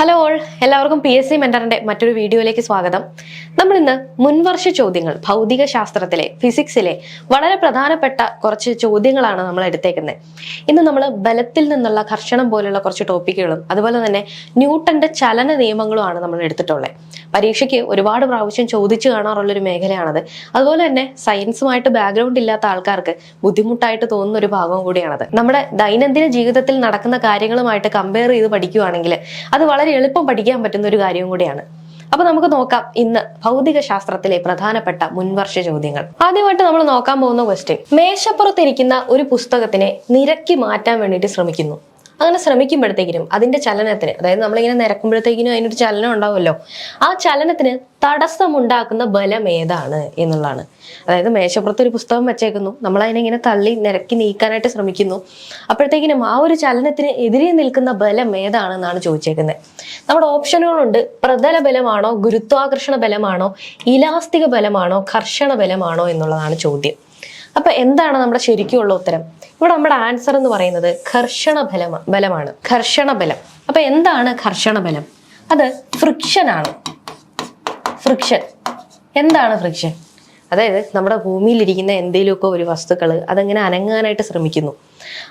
Hello എല്ലാവർക്കും P S C മെന്ററിന്റെ മറ്റൊരു വീഡിയോയിലേക്ക് സ്വാഗതം. നമ്മൾ ഇന്ന് മുൻവർഷ ചോദ്യങ്ങൾ ഭൗതിക ശാസ്ത്രത്തിലെ ഫിസിക്സിലെ വളരെ പ്രധാനപ്പെട്ട കുറച്ച് ചോദ്യങ്ങളാണ് നമ്മൾ എടുത്തേക്കുന്നത്. ഇന്ന് നമ്മൾ ബലത്തിൽ നിന്നുള്ള ഘർഷണം പോലുള്ള കുറച്ച് ടോപ്പിക്കുകളും അതുപോലെ തന്നെ ന്യൂട്ടന്റെ ചലന നിയമങ്ങളുമാണ് നമ്മൾ എടുത്തിട്ടുള്ളത്. പരീക്ഷയ്ക്ക് ഒരുപാട് പ്രാവശ്യം ചോദിച്ചു കാണാറുള്ള ഒരു മേഖലയാണത്. അതുപോലെ തന്നെ സയൻസുമായിട്ട് ബാക്ക്ഗ്രൗണ്ട് ഇല്ലാത്ത ആൾക്കാർക്ക് ബുദ്ധിമുട്ടായിട്ട് തോന്നുന്ന ഒരു ഭാഗം കൂടിയാണത്. നമ്മുടെ ദൈനംദിന ജീവിതത്തിൽ നടക്കുന്ന കാര്യങ്ങളുമായിട്ട് കമ്പയർ ചെയ്ത് പഠിക്കുകയാണെങ്കിൽ അത് വളരെ എളുപ്പം പഠിക്കാൻ പറ്റുന്ന ഒരു കാര്യവും കൂടിയാണ്. അപ്പൊ നമുക്ക് നോക്കാം ഇന്ന് ഭൗതിക ശാസ്ത്രത്തിലെ പ്രധാനപ്പെട്ട മുൻവർഷ ചോദ്യങ്ങൾ. ആദ്യമായിട്ട് നമ്മൾ നോക്കാൻ പോകുന്ന ക്വസ്റ്റ്യൻ മേശപ്പുറത്തിരിക്കുന്ന ഒരു പുസ്തകത്തിനെ നിരക്കി മാറ്റാൻ വേണ്ടിയിട്ട് ശ്രമിക്കുന്നു. അങ്ങനെ ശ്രമിക്കുമ്പോഴത്തേക്കിനും അതിന്റെ ചലനത്തിന് അതായത് നമ്മളിങ്ങനെ നിരക്കുമ്പോഴത്തേക്കിനും അതിനൊരു ചലനം ഉണ്ടാവുമല്ലോ ആ ചലനത്തിന് തടസ്സമുണ്ടാക്കുന്ന ബലം ഏതാണ് എന്നുള്ളതാണ്. അതായത് മേശപ്പുറത്ത് ഒരു പുസ്തകം വെച്ചേക്കുന്നു നമ്മൾ അതിനെങ്ങനെ തള്ളി നിരക്കി നീക്കാനായിട്ട് ശ്രമിക്കുന്നു. അപ്പോഴത്തേക്കിനും ആ ഒരു ചലനത്തിന് എതിരെ നിൽക്കുന്ന ബലം ഏതാണെന്നാണ് ചോദിച്ചേക്കുന്നത്. നമ്മുടെ ഓപ്ഷനുകളുണ്ട്. പ്രതല ബലമാണോ ഗുരുത്വാകർഷണ ബലമാണോ ഇലാസ്തിക ബലമാണോ കർഷണ ബലമാണോ എന്നുള്ളതാണ് ചോദ്യം. അപ്പൊ എന്താണ് നമ്മുടെ ശരിക്കുമുള്ള ഉത്തരം? ഇവിടെ നമ്മുടെ ആൻസർ എന്ന് പറയുന്നത് ഘർഷണ ബലമാണ്. ബലമാണ് ഘർഷണ ബലം അപ്പൊ എന്താണ് ഘർഷണ ബലം അത് ഫ്രിക്ഷൻ ആണ്. ഫ്രിക്ഷൻ എന്താണ് ഫ്രിക്ഷൻ അതായത് നമ്മുടെ ഭൂമിയിലിരിക്കുന്ന എന്തെങ്കിലുമൊക്കെ ഒരു വസ്തുക്കൾ അതങ്ങനെ അനങ്ങാനായിട്ട് ശ്രമിക്കുന്നു?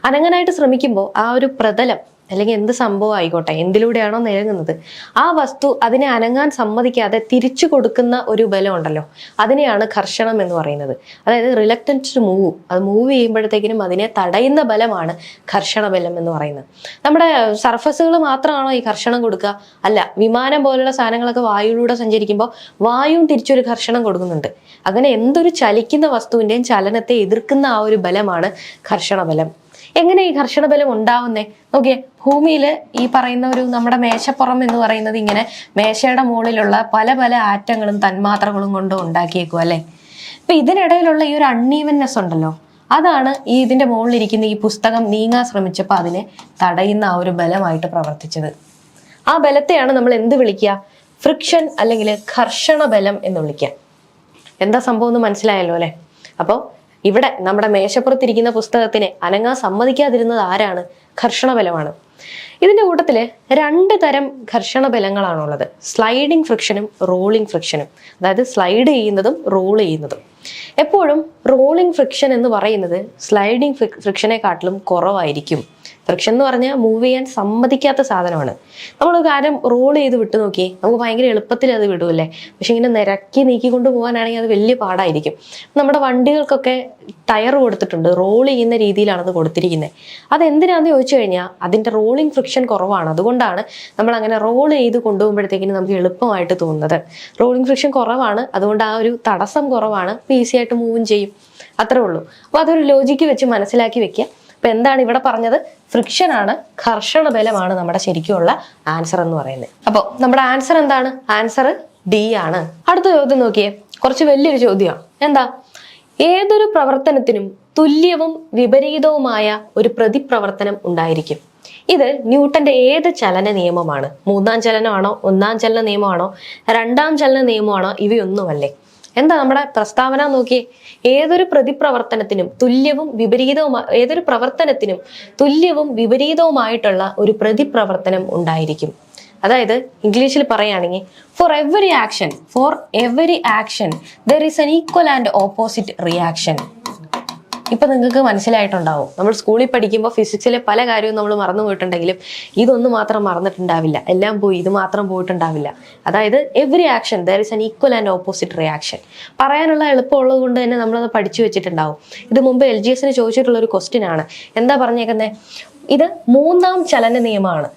അനങ്ങാനായിട്ട് ശ്രമിക്കുമ്പോൾ ആ ഒരു പ്രതലം അല്ലെങ്കിൽ എന്ത് സംഭവം ആയിക്കോട്ടെ എന്തിലൂടെയാണോ നിരങ്ങുന്നത് ആ വസ്തു അതിനെ അനങ്ങാൻ സമ്മതിക്കാതെ തിരിച്ചു കൊടുക്കുന്ന ഒരു ബലം ഉണ്ടല്ലോ അതിനെയാണ് കർഷണം എന്ന് പറയുന്നത്. അതായത് റിലക്റ്റൻസ് ടു മൂവ് അത് മൂവ് ചെയ്യുമ്പോഴത്തേക്കിനും അതിനെ തടയുന്ന ബലമാണ് കർഷണ ബലം എന്ന് പറയുന്നത്. നമ്മുടെ സർഫസുകൾ മാത്രമാണോ ഈ കർഷണം കൊടുക്കുക? അല്ല വിമാനം പോലുള്ള സാധനങ്ങളൊക്കെ വായുവിലൂടെ സഞ്ചരിക്കുമ്പോൾ വായുവും തിരിച്ചൊരു കർഷണം കൊടുക്കുന്നുണ്ട്. അങ്ങനെ എന്തൊരു ചലിക്കുന്ന വസ്തുവിന്റെയും ചലനത്തെ എതിർക്കുന്ന ആ ഒരു ബലമാണ് കർഷണ ബലം. എങ്ങനെ ഈ ഘർഷണ ബലം ഉണ്ടാവുന്നേ? നോക്കിയേ ഭൂമിയിൽ ഈ പറയുന്ന ഒരു നമ്മുടെ മേശപ്പുറം എന്ന് പറയുന്നത് ഇങ്ങനെ മേശയുടെ മുകളിലുള്ള പല പല ആറ്റങ്ങളും തന്മാത്രകളും കൊണ്ട് ഉണ്ടാക്കിയേക്കും അല്ലേ? അപ്പൊ ഇതിനിടയിലുള്ള ഈ ഒരു അൺഈവൻനെസ് ഉണ്ടല്ലോ അതാണ് ഈ ഇതിന്റെ മുകളിലിരിക്കുന്ന ഈ പുസ്തകം നീങ്ങാൻ ശ്രമിച്ചപ്പോൾ അതിനെ തടയുന്ന ആ ഒരു ബലമായിട്ട് പ്രവർത്തിച്ചത്. ആ ബലത്തെയാണ് നമ്മൾ എന്ത് വിളിക്കുക? ഫ്രിക്ഷൻ അല്ലെങ്കിൽ ഘർഷണ ബലം എന്ന് വിളിക്കുക. എന്താ സംഭവം എന്ന് മനസ്സിലായല്ലോ അല്ലെ? അപ്പോൾ ഇവിടെ നമ്മുടെ മേശപ്പുറത്തിരിക്കുന്ന പുസ്തകത്തിനെ അനങ്ങാൻ സമ്മതിക്കാതിരുന്നത് ആരാണ്? ഘർഷണബലമാണ്. ഇതിന്റെ കൂട്ടത്തിൽ രണ്ട് തരം ഘർഷണ ബലങ്ങളാണുള്ളത് സ്ലൈഡിംഗ് ഫ്രിക്ഷനും റോളിംഗ് ഫ്രിക്ഷനും അതായത് സ്ലൈഡ് ചെയ്യുന്നതും റോൾ ചെയ്യുന്നതും. എപ്പോഴും റോളിംഗ് ഫ്രിക്ഷൻ എന്ന് പറയുന്നത് സ്ലൈഡിംഗ് ഫ്രിക്ഷനെക്കാട്ടിലും കുറവായിരിക്കും. ഫ്രിക്ഷൻ എന്ന് പറഞ്ഞാൽ മൂവ് ചെയ്യാൻ സമ്മതിക്കാത്ത സാധനമാണ്. നമ്മൾ കാര്യം റോൾ ചെയ്ത് വിട്ടു നോക്കിയേ നമുക്ക് ഭയങ്കര എളുപ്പത്തിൽ അത് വിടുമല്ലേ പക്ഷെ ഇങ്ങനെ നിരക്കി നീക്കിക്കൊണ്ട് പോകാനാണെങ്കിൽ അത് വലിയ പാടായിരിക്കും. നമ്മുടെ വണ്ടികൾക്കൊക്കെ ടയർ കൊടുത്തിട്ടുണ്ട് റോൾ ചെയ്യുന്ന രീതിയിലാണ് അത് കൊടുത്തിരിക്കുന്നത് അതെന്തിനാന്ന് ചോദിച്ചു കഴിഞ്ഞാൽ അതിന്റെ റോളിംഗ് ഫ്രിക്ഷൻ കുറവാണ്. അതുകൊണ്ടാണ് നമ്മൾ അങ്ങനെ റോൾ ചെയ്ത് കൊണ്ടുപോകുമ്പോഴത്തേക്കിനും നമുക്ക് എളുപ്പമായിട്ട് തോന്നുന്നത്. റോളിംഗ് ഫ്രിക്ഷൻ കുറവാണ് അതുകൊണ്ട് ആ ഒരു തടസ്സം കുറവാണ്. ഈസി ആയിട്ട് മൂവും ചെയ്യും. അത്രേ ഉള്ളൂ. അപ്പോൾ അതൊരു ലോജിക്ക് വെച്ച് മനസ്സിലാക്കി വെക്കുക അപ്പൊ എന്താണ് ഇവിടെ പറഞ്ഞത്? ഫ്രിക്ഷൻ ആണ് ഘർഷണ ബലമാണ് നമ്മുടെ ശരിക്കുള്ള ആൻസർ എന്ന് പറയുന്നത്. അപ്പോൾ നമ്മുടെ ആൻസർ എന്താണ്? ആൻസർ ഡി ആണ്. അടുത്ത ചോദ്യം നോക്കിയേ. കുറച്ച് വലിയൊരു ചോദ്യമാണ് എന്താ? ഏതൊരു പ്രവർത്തനത്തിനും തുല്യവും വിപരീതവുമായ ഒരു പ്രതിപ്രവർത്തനം ഉണ്ടായിരിക്കും. ഇത് ന്യൂട്ടന്റെ ഏത് ചലന നിയമമാണ്? മൂന്നാം ചലനമാണോ ഒന്നാം ചലന നിയമമാണോ രണ്ടാം ചലന നിയമമാണോ? ഇവയൊന്നുമല്ലേ. എന്താ നമ്മുടെ പ്രസ്താവന നോക്കിയേ ഏതൊരു പ്രതിപ്രവർത്തനത്തിനും തുല്യവും വിപരീതവുമായ ഏതൊരു പ്രവർത്തനത്തിനും തുല്യവും വിപരീതവുമായിട്ടുള്ള ഒരു പ്രതിപ്രവർത്തനം ഉണ്ടായിരിക്കും. അതായത് ഇംഗ്ലീഷിൽ പറയുകയാണെങ്കിൽ for every action for every action there is an equal and opposite reaction ഇപ്പൊ നിങ്ങൾക്ക് മനസ്സിലായിട്ടുണ്ടാവും. നമ്മൾ സ്കൂളിൽ പഠിക്കുമ്പോൾ ഫിസിക്സിലെ പല കാര്യവും നമ്മൾ മറന്നു പോയിട്ടുണ്ടെങ്കിലും ഇതൊന്നും മാത്രം മറന്നിട്ടുണ്ടാവില്ല. എല്ലാം പോയി ഇത് മാത്രം പോയിട്ടുണ്ടാവില്ല. അതായത് every action there is an equal and opposite reaction പറയാനുള്ള എളുപ്പമുള്ളത് കൊണ്ട് തന്നെ നമ്മളത് പഠിച്ചു വെച്ചിട്ടുണ്ടാവും. ഇത് മുമ്പ് എൽ ജി എസിന് ചോദിച്ചിട്ടുള്ള ഒരു ക്വസ്റ്റ്യൻ ആണ്. എന്താ പറഞ്ഞേക്കുന്നത് ഇത് മൂന്നാം ചലന നിയമമാണ്.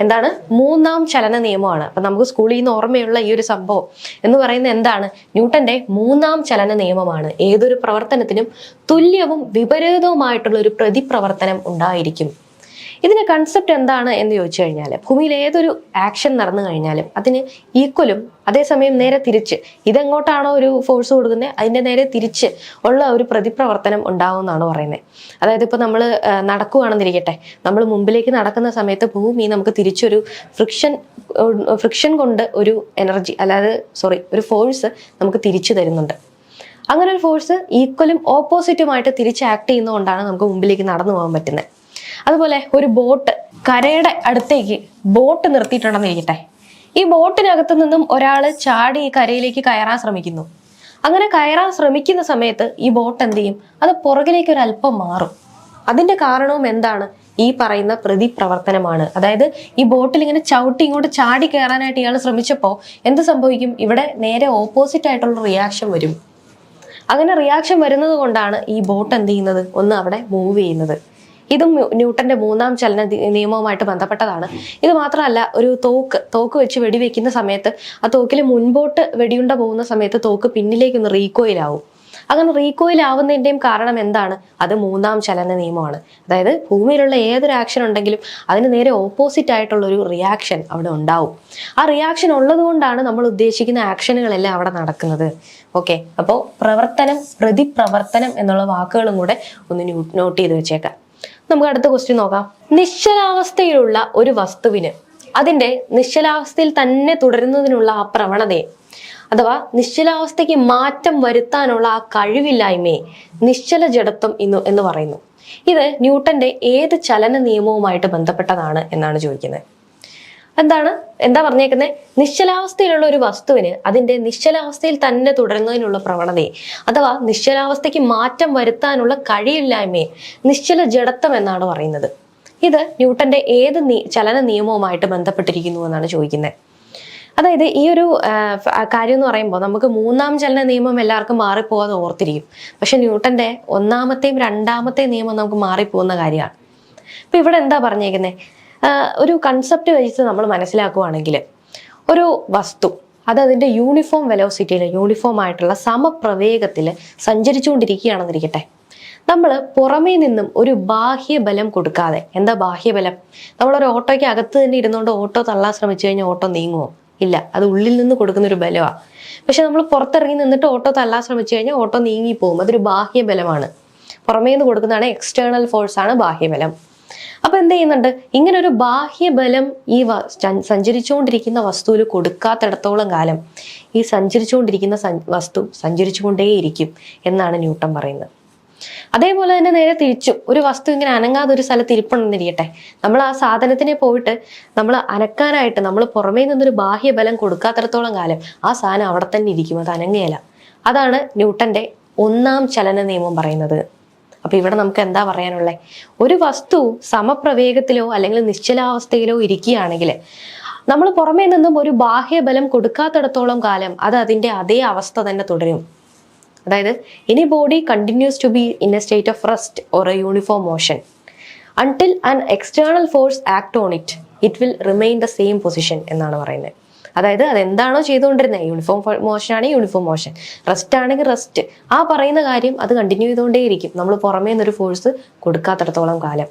എന്താണ്? മൂന്നാം ചലന നിയമമാണ്. അപ്പൊ നമുക്ക് സ്കൂളിൽ നിന്ന് ഓർമ്മയുള്ള ഈ ഒരു സംഭവം എന്ന് പറയുന്നത് എന്താണ്? ന്യൂട്ടന്റെ മൂന്നാം ചലന നിയമമാണ്. ഏതൊരു പ്രവർത്തനത്തിനും തുല്യവും വിപരീതവുമായിട്ടുള്ള ഒരു പ്രതിപ്രവർത്തനം ഉണ്ടായിരിക്കും. ഇതിന്റെ കൺസെപ്റ്റ് എന്താണ് എന്ന് ചോദിച്ചു കഴിഞ്ഞാൽ ഭൂമിയിൽ ഏതൊരു ആക്ഷൻ നടന്നു കഴിഞ്ഞാലും അതിന് ഈക്വലും അതേസമയം നേരെ തിരിച്ച് ഇതെങ്ങോട്ടാണോ ഒരു ഫോഴ്സ് കൊടുക്കുന്നത് അതിന്റെ നേരെ തിരിച്ച് ഉള്ള ഒരു പ്രതിപ്രവർത്തനം ഉണ്ടാവും എന്നാണ് പറയുന്നത് അതായത് ഇപ്പോൾ നമ്മൾ നടക്കുകയാണെന്നിരിക്കട്ടെ നമ്മൾ മുമ്പിലേക്ക് നടക്കുന്ന സമയത്ത് ഭൂമി നമുക്ക് തിരിച്ചൊരു ഫ്രിക്ഷൻ ഫ്രിക്ഷൻ കൊണ്ട് ഒരു എനർജി അല്ലാതെ സോറി ഒരു ഫോഴ്സ് നമുക്ക് തിരിച്ചു തരുന്നുണ്ട്. അങ്ങനെ ഒരു ഫോഴ്സ് ഈക്വലും ഓപ്പോസിറ്റുമായിട്ട് തിരിച്ച് ആക്ട് ചെയ്യുന്നതുകൊണ്ടാണ് നമുക്ക് മുമ്പിലേക്ക് നടന്നു പോകാൻ പറ്റുന്നത് അതുപോലെ ഒരു ബോട്ട് കരയുടെ അടുത്തേക്ക് ബോട്ട് നിർത്തിയിട്ടുണ്ടെന്ന് ഇരിക്കട്ടെ. ഈ ബോട്ടിനകത്ത് നിന്നും ഒരാൾ ചാടി ഈ കരയിലേക്ക് കയറാൻ ശ്രമിക്കുന്നു. അങ്ങനെ കയറാൻ ശ്രമിക്കുന്ന സമയത്ത് ഈ ബോട്ട് എന്ത് ചെയ്യും? അത് പുറകിലേക്ക് ഒരു അല്പം മാറും. അതിന്റെ കാരണവും എന്താണ്? ഈ പറയുന്ന പ്രതിപ്രവർത്തനമാണ്. അതായത് ഈ ബോട്ടിൽ ഇങ്ങനെ ചവിട്ടി ഇങ്ങോട്ട് ചാടി കയറാനായിട്ട് ഇയാൾ ശ്രമിച്ചപ്പോൾ എന്ത് സംഭവിക്കും? ഇവിടെ നേരെ ഓപ്പോസിറ്റ് ആയിട്ടുള്ള റിയാക്ഷൻ വരും. അങ്ങനെ റിയാക്ഷൻ വരുന്നത് കൊണ്ടാണ് ഈ ബോട്ട് എന്ത് ചെയ്യുന്നത്? ഒന്ന് അവിടെ മൂവ് ചെയ്യുന്നത്. ഇതും ന്യൂ- ന്യൂട്ടന്റെ മൂന്നാം ചലന നിയമവുമായിട്ട് ബന്ധപ്പെട്ടതാണ്. ഇത് മാത്രമല്ല ഒരു തോക്ക് തോക്ക് വെച്ച് വെടിവെക്കുന്ന സമയത്ത് ആ തോക്കിൽ മുൻപോട്ട് വെടിയുണ്ട പോകുന്ന സമയത്ത് തോക്ക് പിന്നിലേക്ക് ഒന്ന് റീകോയിലാവും അങ്ങനെ റീകോയിൽ ആവുന്നതിന്റെയും കാരണം എന്താണ്? അത് മൂന്നാം ചലന നിയമമാണ്. അതായത് ഭൂമിയിലുള്ള ഏതൊരു ആക്ഷൻ ഉണ്ടെങ്കിലും അതിന് നേരെ ഓപ്പോസിറ്റ് ആയിട്ടുള്ള ഒരു റിയാക്ഷൻ അവിടെ ഉണ്ടാവും. ആ റിയാക്ഷൻ ഉള്ളതുകൊണ്ടാണ് നമ്മൾ ഉദ്ദേശിക്കുന്ന ആക്ഷനുകളെല്ലാം അവിടെ നടക്കുന്നത്. ഓക്കെ അപ്പോൾ പ്രവർത്തനം പ്രതിപ്രവർത്തനം എന്നുള്ള വാക്കുകളും കൂടെ ഒന്ന് നോട്ട് ചെയ്ത് വെച്ചേക്കാം. നമുക്ക് അടുത്ത ക്വസ്റ്റ്യൻ നോക്കാം. നിശ്ചലാവസ്ഥയിലുള്ള ഒരു വസ്തുവിന് അതിന്റെ നിശ്ചലാവസ്ഥയിൽ തന്നെ തുടരുന്നതിനുള്ള ആ പ്രവണതയെ അഥവാ നിശ്ചലാവസ്ഥയ്ക്ക് മാറ്റം വരുത്താനുള്ള ആ കഴിവില്ലായ്മയെ നിശ്ചല ജഡത്വം ഇന്ന് എന്ന് പറയുന്നു. ഇത് ന്യൂട്ടന്റെ ഏത് ചലന നിയമവുമായിട്ട് ബന്ധപ്പെട്ടതാണ് എന്നാണ് ചോദിക്കുന്നത്. എന്താണ്? എന്താ പറഞ്ഞേക്കുന്നത് നിശ്ചലാവസ്ഥയിലുള്ള ഒരു വസ്തുവിന് അതിന്റെ നിശ്ചലാവസ്ഥയിൽ തന്നെ തുടരുന്നതിനുള്ള പ്രവണതയെ അഥവാ നിശ്ചലാവസ്ഥയ്ക്ക് മാറ്റം വരുത്താനുള്ള കഴിയില്ലായ്മയെ നിശ്ചല ജഡത്വം എന്നാണ് പറയുന്നത്. ഇത് ന്യൂട്ടന്റെ ഏത് ചലന നിയമവുമായിട്ട് ബന്ധപ്പെട്ടിരിക്കുന്നു എന്നാണ് ചോദിക്കുന്നത്. അതായത് ഈ ഒരു കാര്യം എന്ന് പറയുമ്പോൾ നമുക്ക് മൂന്നാം ചലന നിയമം എല്ലാവർക്കും മാറിപ്പോകാതെ ഓർത്തിരിക്കും. പക്ഷെ ന്യൂട്ടന്റെ ഒന്നാമത്തെയും രണ്ടാമത്തെയും നിയമം നമുക്ക് മാറിപ്പോകുന്ന കാര്യമാണ്. അപ്പൊ ഇവിടെ എന്താ പറഞ്ഞേക്കുന്നത് ഒരു കൺസെപ്റ്റ് വെച്ച് നമ്മൾ മനസ്സിലാക്കുവാണെങ്കിൽ ഒരു വസ്തു അത് അതിന്റെ യൂണിഫോം വെലോസിറ്റിയിൽ യൂണിഫോം ആയിട്ടുള്ള സമപ്രവേഗത്തിൽ സഞ്ചരിച്ചുകൊണ്ടിരിക്കുകയാണെന്നിരിക്കട്ടെ. നമ്മൾ പുറമേ നിന്നും ഒരു ബാഹ്യബലം കൊടുക്കാതെ എന്താ ബാഹ്യബലം? നമ്മളൊരു ഓട്ടോയ്ക്ക് അകത്ത് തന്നെ ഇരുന്നുകൊണ്ട് ഓട്ടോ തള്ളാൻ ശ്രമിച്ചു കഴിഞ്ഞാൽ ഓട്ടോ നീങ്ങുമോ ഇല്ല അത് ഉള്ളിൽ നിന്ന് കൊടുക്കുന്ന ഒരു ബലമാണ് പക്ഷെ നമ്മൾ പുറത്തിറങ്ങി നിന്നിട്ട് ഓട്ടോ തള്ളാൻ ശ്രമിച്ചു കഴിഞ്ഞാൽ ഓട്ടോ നീങ്ങിപ്പോകും അതൊരു ബാഹ്യബലമാണ്. പുറമേ നിന്ന് കൊടുക്കുന്നതാണ് എക്സ്റ്റേണൽ ഫോഴ്സാണ് ബാഹ്യബലം. അപ്പൊ എന്ത് ചെയ്യുന്നുണ്ട്? ഇങ്ങനെ ഒരു ബാഹ്യബലം ഈ സഞ്ചരിച്ചുകൊണ്ടിരിക്കുന്ന വസ്തുവിൽ കൊടുക്കാത്തിടത്തോളം കാലം ഈ സഞ്ചരിച്ചുകൊണ്ടിരിക്കുന്ന വസ്തു സഞ്ചരിച്ചുകൊണ്ടേയിരിക്കും എന്നാണ് ന്യൂട്ടൺ പറയുന്നത്. അതേപോലെ തന്നെ നേരെ തിരിച്ചു ഒരു വസ്തു ഇങ്ങനെ അനങ്ങാതെ ഒരു സ്ഥലത്ത് ഇരിപ്പുണ്ടെന്നിരിക്കട്ടെ. നമ്മൾ ആ സാധനത്തിനെ പോയിട്ട് നമ്മൾ അനക്കാനായിട്ട് നമ്മൾ പുറമേ നിന്നൊരു ബാഹ്യബലം കൊടുക്കാത്തിടത്തോളം കാലം ആ സാധനം അവിടെ തന്നെ ഇരിക്കും അത് അനങ്ങയല്ല അതാണ് ന്യൂട്ടന്റെ ഒന്നാം ചലന നിയമം പറയുന്നത്. അപ്പൊ ഇവിടെ നമുക്ക് എന്താ പറയാനുള്ളത് ഒരു വസ്തു സമപ്രവേഗത്തിലോ അല്ലെങ്കിൽ നിശ്ചലാവസ്ഥയിലോ ഇരിക്കുകയാണെങ്കിൽ നമ്മൾ പുറമേ നിന്നും ഒരു ബാഹ്യബലം കൊടുക്കാത്തിടത്തോളം കാലം അത് അതിന്റെ അതേ അവസ്ഥ തന്നെ തുടരും. അതായത് ഇനി body continues to be in a state of rest or a uniform motion until an external force act on it it will remain the same position എന്നാണ് പറയുന്നത്. അതായത് അതെന്താണോ ചെയ്തുകൊണ്ടിരുന്നത് യൂണിഫോം മോഷൻ ആണെങ്കിൽ യൂണിഫോം മോഷൻ റെസ്റ്റ് ആണെങ്കിൽ rest ആ പറയുന്ന കാര്യം അത് കണ്ടിന്യൂ ചെയ്തുകൊണ്ടേയിരിക്കും. നമ്മൾ പുറമേ നിന്നൊരു ഫോഴ്സ് കൊടുക്കാത്തടത്തോളം കാലം.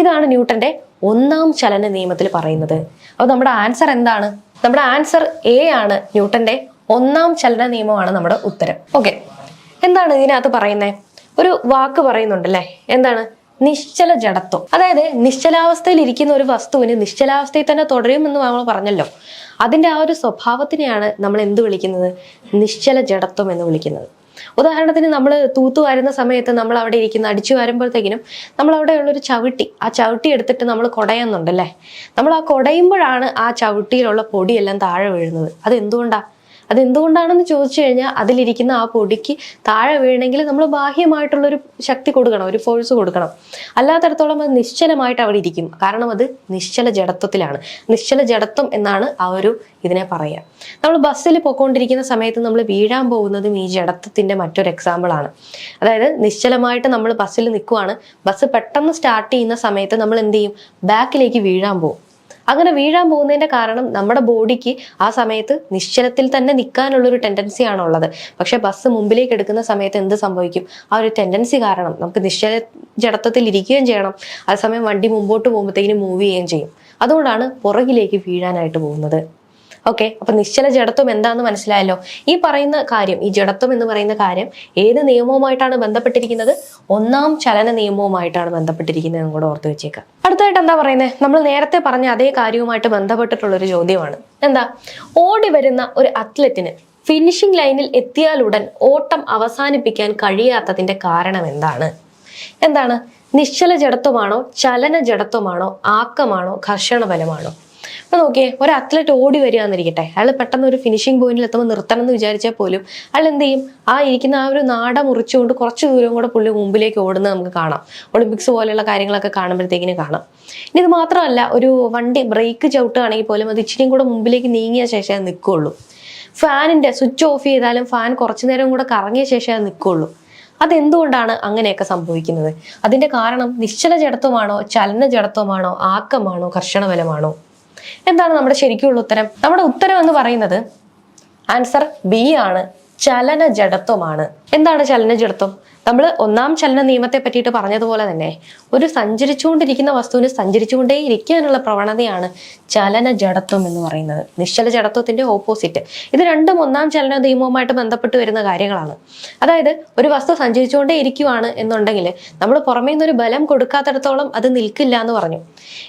ഇതാണ് ന്യൂട്ടന്റെ ഒന്നാം ചലന നിയമത്തിൽ പറയുന്നത്. അപ്പോൾ നമ്മുടെ ആൻസർ എന്താണ്? നമ്മുടെ ആൻസർ എ ആണ് ന്യൂട്ടന്റെ ഒന്നാം ചലന നിയമമാണ് നമ്മുടെ ഉത്തരം. ഓക്കെ എന്താണ് ഇതിനകത്ത് പറയുന്നത് ഒരു വാക്ക് പറയുന്നുണ്ടല്ലേ? എന്താണ്? നിശ്ചല ജഡത്വം. അതായത് നിശ്ചലാവസ്ഥയിൽ ഇരിക്കുന്ന ഒരു വസ്തുവിന് നിശ്ചലാവസ്ഥയിൽ തന്നെ തുടരുമെന്ന് നമ്മൾ പറഞ്ഞല്ലോ. അതിന്റെ ആ ഒരു സ്വഭാവത്തിനെയാണ് നമ്മൾ എന്ത് വിളിക്കുന്നത്? നിശ്ചല ജഡത്വം എന്ന് വിളിക്കുന്നത്. ഉദാഹരണത്തിന് നമ്മൾ തൂത്തു വാരുന്ന സമയത്ത് നമ്മൾ അവിടെ ഇരിക്കുന്ന അടിച്ചു വാരുമ്പോഴത്തേക്കിനും നമ്മൾ അവിടെ ഉള്ളൊരു ചവിട്ടി ആ ചവിട്ടി എടുത്തിട്ട് നമ്മൾ കുടയുന്നുണ്ടല്ലേ? നമ്മൾ ആ കുടയുമ്പോഴാണ് ആ ചവിട്ടിയിലുള്ള പൊടിയെല്ലാം താഴെ വീഴുന്നത്. അത് എന്തുകൊണ്ടാ അത് എന്തുകൊണ്ടാണെന്ന് ചോദിച്ചു കഴിഞ്ഞാൽ അതിലിരിക്കുന്ന ആ പൊടിക്ക് താഴെ വീണെങ്കിൽ നമ്മൾ ബാഹ്യമായിട്ടുള്ളൊരു ശക്തി കൊടുക്കണം ഒരു ഫോഴ്സ് കൊടുക്കണം. അല്ലാത്തടത്തോളം അത് നിശ്ചലമായിട്ട് അവിടെ ഇരിക്കും. കാരണം അത് നിശ്ചല ജഡത്വത്തിലാണ്. നിശ്ചല ജഡത്വം എന്നാണ് ആ ഒരു ഇതിനെ പറയുക. നമ്മൾ ബസ്സിൽ പോയിക്കൊണ്ടിരിക്കുന്ന സമയത്ത് നമ്മൾ വീഴാൻ പോകുന്നതും ഈ ജഡത്വത്തിന്റെ മറ്റൊരു എക്സാമ്പിൾ ആണ്. അതായത് നിശ്ചലമായിട്ട് നമ്മൾ ബസ്സിൽ നിൽക്കുവാണ്. ബസ് പെട്ടെന്ന് സ്റ്റാർട്ട് ചെയ്യുന്ന സമയത്ത് നമ്മൾ എന്ത് ചെയ്യും? ബാക്കിലേക്ക് വീഴാൻ പോകും. അങ്ങനെ വീഴാൻ പോകുന്നതിന്റെ കാരണം നമ്മുടെ ബോഡിക്ക് ആ സമയത്ത് നിശ്ചലത്തിൽ തന്നെ നിൽക്കാനുള്ള ഒരു ടെൻഡൻസി ആണുള്ളത്. പക്ഷെ ബസ് മുമ്പിലേക്ക് എടുക്കുന്ന സമയത്ത് എന്ത് സംഭവിക്കും? ആ ഒരു ടെൻഡൻസി കാരണം നമുക്ക് നിശ്ചല ജഡത്വത്തിൽ ഇരിക്കുകയും ചെയ്യണം. അതേസമയം വണ്ടി മുമ്പോട്ട് പോകുമ്പോഴത്തേക്കിനും മൂവ് ചെയ്യുകയും ചെയ്യും. അതുകൊണ്ടാണ് പുറകിലേക്ക് വീഴാനായിട്ട് പോകുന്നത്. ഓക്കെ അപ്പൊ നിശ്ചല ജഡത്വം എന്താന്ന് മനസ്സിലായല്ലോ. ഈ പറയുന്ന കാര്യം ഈ ജഡത്വം എന്ന് പറയുന്ന കാര്യം ഏത് നിയമവുമായിട്ടാണ് ബന്ധപ്പെട്ടിരിക്കുന്നത്? ഒന്നാം ചലന നിയമവുമായിട്ടാണ് ബന്ധപ്പെട്ടിരിക്കുന്നത് കൂടെ ഓർത്ത് വെച്ചേക്കാം. അടുത്തായിട്ട് എന്താ പറയുന്നത് നമ്മൾ നേരത്തെ പറഞ്ഞ അതേ കാര്യവുമായിട്ട് ബന്ധപ്പെട്ടിട്ടുള്ള ഒരു ചോദ്യമാണ്. എന്താ? ഓടി വരുന്ന ഒരു അത്ലറ്റിന് ഫിനിഷിംഗ് ലൈനിൽ എത്തിയാലുടൻ ഓട്ടം അവസാനിപ്പിക്കാൻ കഴിയാത്തതിന്റെ കാരണം എന്താണ്? എന്താണ്? നിശ്ചല ജഡത്വമാണോ ചലന ജഡത്വമാണോ ആക്കമാണോ ഘർഷണ ബലമാണോ അപ്പൊ നോക്കിയേ ഒരു അത്ലറ്റ് ഓടി വരികയെന്നിരിക്കട്ടെ അയാൾ പെട്ടെന്ന് ഒരു ഫിനിഷിംഗ് പോയിന്റിൽ എത്തുമ്പോൾ നിർത്തണം എന്ന് വിചാരിച്ചാൽ പോലും അയാൾ എന്ത് ചെയ്യും? ആ ഇരിക്കുന്ന ആ ഒരു നാട മുറിച്ചുകൊണ്ട് കുറച്ച് ദൂരം കൂടെ പുള്ളി മുമ്പിലേക്ക് ഓടുന്നത് നമുക്ക് കാണാം. ഒളിമ്പിക്സ് പോലെയുള്ള കാര്യങ്ങളൊക്കെ കാണുമ്പോഴത്തേക്കിന് കാണാം. ഇനി ഇത് മാത്രമല്ല ഒരു വണ്ടി ബ്രേക്ക് ചവിട്ടുകയാണെങ്കിൽ പോലും അത് ഇച്ചിരിയും കൂടെ മുമ്പിലേക്ക് നീങ്ങിയ ശേഷം നിൽക്കുള്ളൂ. ഫാനിന്റെ സ്വിച്ച് ഓഫ് ചെയ്താലും ഫാൻ കുറച്ചു നേരം കൂടെ കറങ്ങിയ ശേഷം അത് നിൽക്കുകയുള്ളൂ അതെന്തുകൊണ്ടാണ് അങ്ങനെയൊക്കെ സംഭവിക്കുന്നത്? അതിന്റെ കാരണം നിശ്ചല ജഡത്വമാണോ ചലന ജഡത്വമാണോ ആക്കമാണോ കർഷണ ബലമാണോ എന്താണ് നമ്മുടെ ശരിക്കുള്ള ഉത്തരം? നമ്മുടെ ഉത്തരം എന്ന് പറയുന്നത് ആൻസർ ബി ആണ്. ചലന ജഡത്വമാണ് എന്താണ് ചലന ജഡത്വം നമ്മൾ ഒന്നാം ചലന നിയമത്തെ പറ്റിയിട്ട് പറഞ്ഞതുപോലെ തന്നെ ഒരു സഞ്ചരിച്ചുകൊണ്ടിരിക്കുന്ന വസ്തുവിന് സഞ്ചരിച്ചുകൊണ്ടേ ഇരിക്കാനുള്ള പ്രവണതയാണ് ചലന ജഡത്വം എന്ന് പറയുന്നത്. നിശ്ചല ജഡത്വത്തിന്റെ ഓപ്പോസിറ്റ് ഇത് രണ്ടും ഒന്നാം ചലന നിയമവുമായിട്ട് ബന്ധപ്പെട്ട് വരുന്ന കാര്യങ്ങളാണ്. അതായത് ഒരു വസ്തു സഞ്ചരിച്ചുകൊണ്ടേ ഇരിക്കുവാണ് എന്നുണ്ടെങ്കിൽ നമ്മൾ പുറമേ നിന്ന് ഒരു ബലം കൊടുക്കാത്തിടത്തോളം അത് നിൽക്കില്ല എന്ന് പറഞ്ഞു.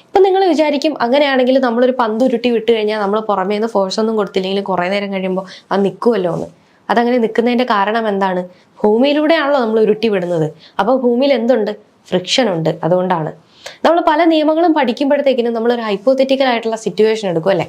ഇപ്പൊ നിങ്ങൾ വിചാരിക്കും അങ്ങനെയാണെങ്കിൽ നമ്മളൊരു പന്ത് ഉരുട്ടി വിട്ട് കഴിഞ്ഞാൽ നമ്മൾ പുറമേ നിന്ന് ഫോഴ്സ് ഒന്നും കൊടുത്തില്ലെങ്കിൽ കുറേ നേരം കഴിയുമ്പോൾ അത് നിൽക്കുമല്ലോ എന്ന്. അതങ്ങനെ നിൽക്കുന്നതിന്റെ കാരണം എന്താണ്? ഭൂമിയിലൂടെയാണല്ലോ നമ്മൾ ഉരുട്ടിവിടുന്നത്. അപ്പോൾ ഭൂമിയിൽ എന്തുണ്ട്? ഫ്രിക്ഷൻ ഉണ്ട്. അതുകൊണ്ടാണ്. നമ്മൾ പല നിയമങ്ങളും പഠിക്കുമ്പോഴത്തേക്കിനും നമ്മൾ ഒരു ഹൈപ്പോത്തറ്റിക്കൽ ആയിട്ടുള്ള സിറ്റുവേഷൻ എടുക്കും അല്ലേ?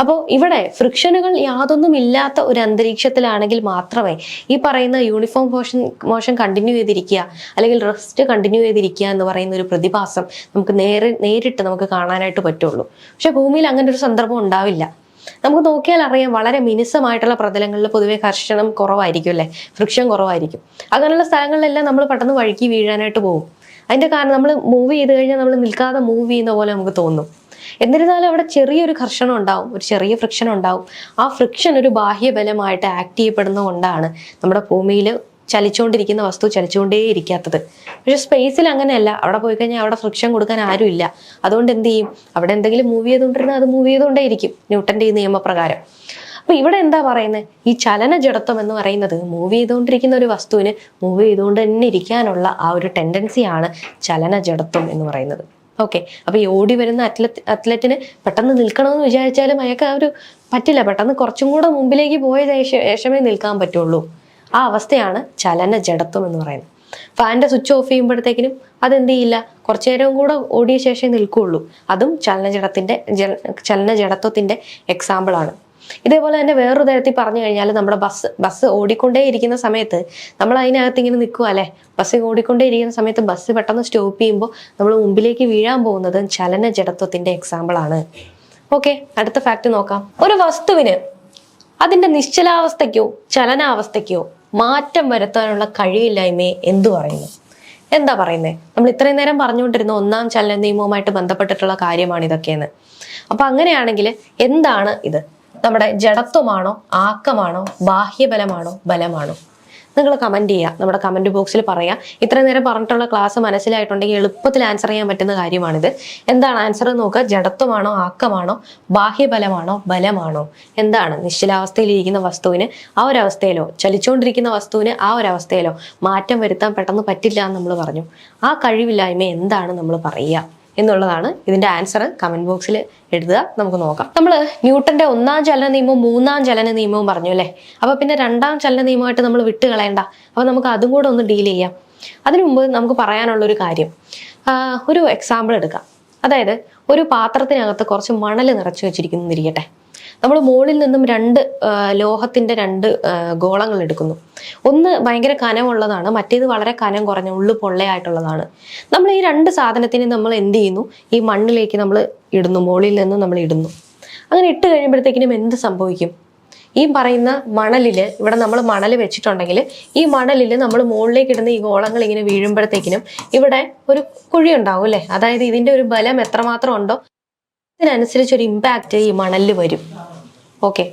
അപ്പോൾ ഇവിടെ ഫ്രിക്ഷനുകൾ യാതൊന്നും ഇല്ലാത്ത ഒരു അന്തരീക്ഷത്തിലാണെങ്കിൽ മാത്രമേ ഈ പറയുന്ന യൂണിഫോം മോഷൻ മോഷൻ കണ്ടിന്യൂ ചെയ്തിരിക്കുക അല്ലെങ്കിൽ റെസ്റ്റ് കണ്ടിന്യൂ ചെയ്തിരിക്കുക എന്ന് പറയുന്ന ഒരു പ്രതിഭാസം നമുക്ക് നേരെ നേരിട്ട് നമുക്ക് കാണാനായിട്ട് പറ്റുള്ളൂ. പക്ഷെ ഭൂമിയിൽ അങ്ങനെ ഒരു സന്ദർഭം ഉണ്ടാവില്ല. നമുക്ക് നോക്കിയാൽ അറിയാം വളരെ മിനുസമായിട്ടുള്ള പ്രതലങ്ങളിൽ പൊതുവെ കർഷണം കുറവായിരിക്കും അല്ലേ? വൃക്ഷം കുറവായിരിക്കും. അങ്ങനെയുള്ള സ്ഥലങ്ങളിലെല്ലാം നമ്മൾ പെട്ടെന്ന് വഴുക്കി വീഴാനായിട്ട് പോകും. അതിന്റെ കാരണം നമ്മൾ മൂവ് ചെയ്ത് കഴിഞ്ഞാൽ നമ്മൾ നിൽക്കാതെ മൂവ് ചെയ്യുന്ന പോലെ നമുക്ക് തോന്നും. എന്നിരുന്നാലും അവിടെ ചെറിയൊരു ഘർഷണം ഉണ്ടാവും ഒരു ചെറിയ ഫ്രിക്ഷൻ ഉണ്ടാവും. ആ ഫ്രിക്ഷൻ ഒരു ബാഹ്യബലമായിട്ട് ആക്ട് ചെയ്യപ്പെടുന്നതുകൊണ്ടാണ് നമ്മുടെ ഭൂമിയിൽ ചലിച്ചുകൊണ്ടിരിക്കുന്ന വസ്തു ചലിച്ചുകൊണ്ടേ ഇരിക്കാത്തത്. പക്ഷെ സ്പേസിൽ അങ്ങനെയല്ല. അവിടെ പോയി കഴിഞ്ഞാൽ അവിടെ ഫ്രിക്ഷൻ കൊടുക്കാൻ ആരുമില്ല അതുകൊണ്ട് എന്ത് ചെയ്യും? അവിടെ എന്തെങ്കിലും മൂവ് ചെയ്തുകൊണ്ടിരുന്നാൽ അത് മൂവ് ചെയ്തുകൊണ്ടേ ഇരിക്കും ന്യൂട്ടന്റെ ഈ നിയമപ്രകാരം. അപ്പൊ ഇവിടെ എന്താ പറയുന്നത് ഈ ചലന ജഡത്വം എന്ന് പറയുന്നത് മൂവ് ചെയ്തുകൊണ്ടിരിക്കുന്ന ഒരു വസ്തുവിന് മൂവ് ചെയ്തുകൊണ്ട് തന്നെ ഇരിക്കാനുള്ള ആ ഒരു ടെൻഡൻസിയാണ് ചലന ജഡത്വം എന്ന് പറയുന്നത്. ഓക്കെ അപ്പൊ ഈ ഓടി വരുന്ന അത്ലറ്റ് അത്ലറ്റിന് പെട്ടെന്ന് നിൽക്കണമെന്ന് വിചാരിച്ചാലും അയാൾക്ക് ആ ഒരു പറ്റില്ല. പെട്ടെന്ന് കുറച്ചും കൂടെ മുമ്പിലേക്ക് പോയ ശേഷമേ നിൽക്കാൻ പറ്റുള്ളൂ. ആ അവസ്ഥയാണ് ചലന ജഡത്വം എന്ന് പറയുന്നത്. ഫാനിന്റെ സ്വിച്ച് ഓഫ് ചെയ്യുമ്പോഴത്തേക്കിനും അതെന്ത് ചെയ്യില്ല? കുറച്ചു നേരം കൂടെ ഓടിയ ശേഷം നിൽക്കുകയുള്ളൂ അതും ചലനജടത്തിന്റെ ചലന ജഡത്വത്തിന്റെ എക്സാമ്പിൾ ആണ്. ഇതേപോലെ തന്നെ വേറൊരു തരത്തിൽ പറഞ്ഞു കഴിഞ്ഞാൽ നമ്മുടെ ബസ് ബസ് ഓടിക്കൊണ്ടേ ഇരിക്കുന്ന സമയത്ത് നമ്മൾ അതിനകത്ത് ഇങ്ങനെ നിൽക്കുക അല്ലേ? ബസ് ഓടിക്കൊണ്ടേ ഇരിക്കുന്ന സമയത്ത് ബസ് പെട്ടെന്ന് സ്റ്റോപ്പ് ചെയ്യുമ്പോൾ നമ്മൾ മുമ്പിലേക്ക് വീഴാൻ പോകുന്നത് ചലന ജഡത്വത്തിന്റെ എക്സാമ്പിൾ ആണ്. ഓക്കെ അടുത്ത ഫാക്ട് നോക്കാം. ഒരു വസ്തുവിന് അതിന്റെ നിശ്ചലാവസ്ഥയ്ക്കോ ചലനാവസ്ഥയ്ക്കോ മാറ്റം വരുത്താനുള്ള കഴിയില്ലായ്മയെ എന്തു പറയുന്നു? എന്താ പറയുന്നത് നമ്മൾ ഇത്രയും നേരം പറഞ്ഞുകൊണ്ടിരുന്ന ഒന്നാം ചലന നിയമവുമായിട്ട് ബന്ധപ്പെട്ടിട്ടുള്ള കാര്യമാണ് ഇതൊക്കെയെന്ന്. അപ്പൊ അങ്ങനെയാണെങ്കിൽ എന്താണ് ഇത്? നമ്മുടെ ജഡത്വമാണോ ആക്കമാണോ ബാഹ്യബലമാണോ ബലമാണോ? നിങ്ങൾ കമന്റ് ചെയ്യുക. നമ്മുടെ കമന്റ് ബോക്സിൽ പറയാം. ഇത്രയും നേരം പറഞ്ഞിട്ടുള്ള ക്ലാസ് മനസ്സിലായിട്ടുണ്ടെങ്കിൽ എളുപ്പത്തിൽ ആൻസർ ചെയ്യാൻ പറ്റുന്ന കാര്യമാണിത്. എന്താണ് ആൻസർ നോക്കുക. ജഡത്വമാണോ ആക്കമാണോ ബാഹ്യബലമാണോ ബലമാണോ? എന്താണ്? നിശ്ചലാവസ്ഥയിൽ ഇരിക്കുന്ന വസ്തുവിന് ആ ഒരു അവസ്ഥയിലോ ചലിച്ചുകൊണ്ടിരിക്കുന്ന വസ്തുവിന് ആ ഒരു അവസ്ഥയിലോ മാറ്റം വരുത്താൻ പെട്ടെന്ന് പറ്റില്ല എന്ന് നമ്മൾ പറഞ്ഞു. ആ കഴിവില്ലായ്മ എന്താണ് നമ്മൾ പറയുക? എന്നുള്ളതാണ് ഇതിന്റെ ആൻസർ കമന്റ് ബോക്സിൽ എഴുതുക. നമുക്ക് നോക്കാം. നമ്മൾ ന്യൂട്ടന്റെ ഒന്നാം ചലന നിയമവും മൂന്നാം ചലന നിയമവും പറഞ്ഞു അല്ലേ? അപ്പൊ പിന്നെ രണ്ടാം ചലന നിയമമായിട്ട് നമ്മൾ വിട്ട് കളയണ്ട അപ്പൊ നമുക്ക് അതും കൂടെ ഒന്ന് ഡീൽ ചെയ്യാം. അതിനു മുമ്പ് നമുക്ക് പറയാനുള്ള ഒരു കാര്യം ഒരു എക്സാമ്പിൾ എടുക്കാം. അതായത് ഒരു പാത്രത്തിനകത്ത് കുറച്ച് മണൽ നിറച്ചു വെച്ചിരിക്കുന്നു ഇരിക്കട്ടെ നമ്മൾ മുകളിൽ നിന്നും രണ്ട് ലോഹത്തിന്റെ രണ്ട് ഗോളങ്ങൾ എടുക്കുന്നു. ഒന്ന് ഭയങ്കര കനമുള്ളതാണ് മറ്റേത് വളരെ കനം കുറഞ്ഞ ഉള്ളു പൊള്ളയായിട്ടുള്ളതാണ്. നമ്മൾ ഈ രണ്ട് സാധനത്തിന് നമ്മൾ എന്ത് ചെയ്യുന്നു? ഈ മണ്ണിലേക്ക് നമ്മൾ ഇടുന്നു മുകളിൽ നിന്നും നമ്മൾ ഇടുന്നു. അങ്ങനെ ഇട്ട് കഴിയുമ്പോഴത്തേക്കിനും എന്ത് സംഭവിക്കും? ഈ പറയുന്ന മണലിൽ ഇവിടെ നമ്മൾ മണൽ വെച്ചിട്ടുണ്ടെങ്കിൽ ഈ മണലിൽ നമ്മൾ മുകളിലേക്ക് ഇടുന്ന ഈ ഗോളങ്ങൾ ഇങ്ങനെ വീഴുമ്പോഴത്തേക്കിനും ഇവിടെ ഒരു കുഴി ഉണ്ടാവും അല്ലേ? അതായത് ഇതിന്റെ ഒരു ബലം എത്രമാത്രം ഉണ്ടോ ഇതിനനുസരിച്ച് ഒരു ഇമ്പാക്റ്റ് ഈ മണലിൽ വരും. ഓക്കെ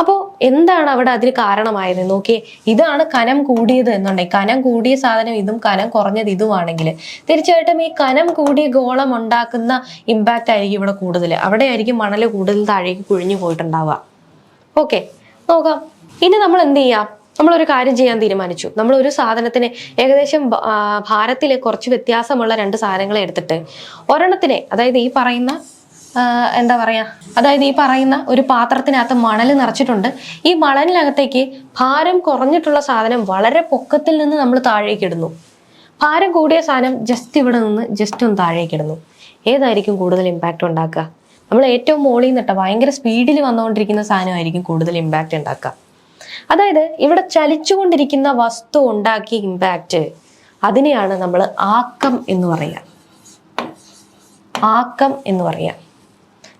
അപ്പോൾ എന്താണ് അവിടെ അതിന് കാരണമായത്? നോക്കിയേ ഇതാണ് കനം കൂടിയത് എന്നുണ്ടെങ്കിൽ കനം കൂടിയ സാധനം ഇതും കനം കുറഞ്ഞത് ഇതുമാണെങ്കിൽ തീർച്ചയായിട്ടും ഈ കനം കൂടിയ ഗോളം ഉണ്ടാക്കുന്ന ഇമ്പാക്റ്റ് ആയിരിക്കും ഇവിടെ കൂടുതൽ അവിടെ ആയിരിക്കും മണൽ കൂടുതൽ താഴേക്ക് കുഴിഞ്ഞു പോയിട്ടുണ്ടാവുക. ഓക്കെ നോക്കാം. ഇനി നമ്മൾ എന്ത് ചെയ്യാം? നമ്മളൊരു കാര്യം ചെയ്യാൻ തീരുമാനിച്ചു. നമ്മൾ ഒരു സാധനത്തിന് ഏകദേശം ഭാരത്തിൽ കുറച്ച് വ്യത്യാസമുള്ള രണ്ട് സാധനങ്ങളെ എടുത്തിട്ട് ഒരെണ്ണത്തിനെ അതായത് ഈ പറയുന്ന എന്താ പറയുക അതായത് ഈ പറയുന്ന ഒരു പാത്രത്തിനകത്ത് മണൽ നിറച്ചിട്ടുണ്ട്. ഈ മണലിനകത്തേക്ക് ഭാരം കുറഞ്ഞിട്ടുള്ള സാധനം വളരെ പൊക്കത്തിൽ നിന്ന് നമ്മൾ താഴേക്ക് ഇടുന്നു. ഭാരം കൂടിയ സാധനം ജസ്റ്റ് ഇവിടെ നിന്ന് ജസ്റ്റ് ഒന്ന് താഴേക്ക് ഇടുന്നു. ഏതായിരിക്കും കൂടുതൽ ഇമ്പാക്റ്റ് ഉണ്ടാക്കുക? നമ്മൾ ഏറ്റവും മുകളിൽ നിന്നിട്ട് ഭയങ്കര സ്പീഡിൽ വന്നുകൊണ്ടിരിക്കുന്ന സാധനമായിരിക്കും കൂടുതൽ ഇമ്പാക്റ്റ് ഉണ്ടാക്കുക. അതായത് ഇവിടെ ചലിച്ചുകൊണ്ടിരിക്കുന്ന വസ്തു ഉണ്ടാക്കിയ ഇമ്പാക്റ്റ് അതിനെയാണ് നമ്മൾ ആക്കം എന്ന് പറയുക. ആക്കം എന്ന് പറയാം